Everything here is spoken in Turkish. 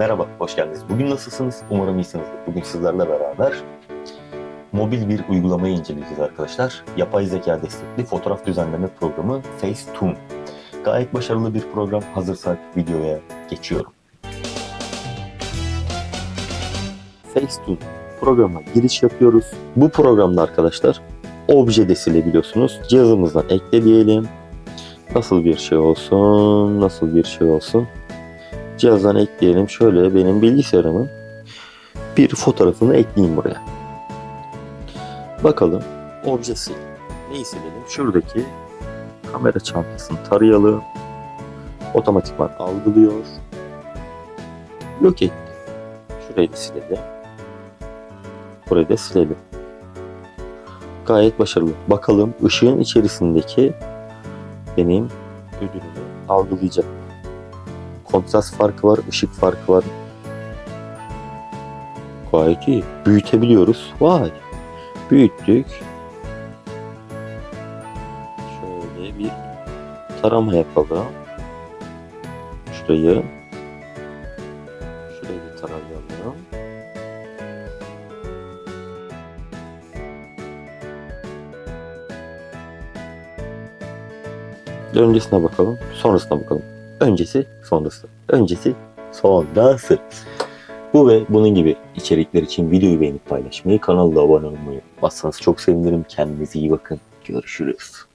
Merhaba, hoş geldiniz. Bugün nasılsınız? Umarım iyisinizdir. Bugün sizlerle beraber mobil bir uygulamayı inceleyeceğiz arkadaşlar. Yapay zeka destekli fotoğraf düzenleme programı Facetune. Gayet başarılı bir program. Hazırsak videoya geçiyorum. Facetune programa giriş yapıyoruz. Bu programda arkadaşlar obje de silebiliyorsunuz. Cihazımızdan ekle diyelim. Nasıl bir şey olsun? Nasıl bir şey olsun? Cihazdan ekleyelim. Şöyle benim bilgisayarımın bir fotoğrafını ekleyeyim buraya. Bakalım objesi. Neyi silelim? Şuradaki kamera çantasını tarayalım. Otomatikman algılıyor. Yok etti. Şurayı da silelim. Burayı da silelim. Gayet başarılı. Bakalım ışığın içerisindeki benim ödülümü algılayacak. Kontrast farkı var, ışık farkı var. Gayet iyi. Büyütebiliyoruz. Vay. Büyüttük. Şöyle bir tarama yapalım. Şurayı şurayı bir tarayalım. Öncesine bakalım, sonrasına bakalım. Öncesi, sonrası. Öncesi, sonrası. Bu ve bunun gibi içerikler için videoyu beğenip paylaşmayı, kanala abone olmayı unutmazsanız çok sevinirim. Kendinize iyi bakın. Görüşürüz.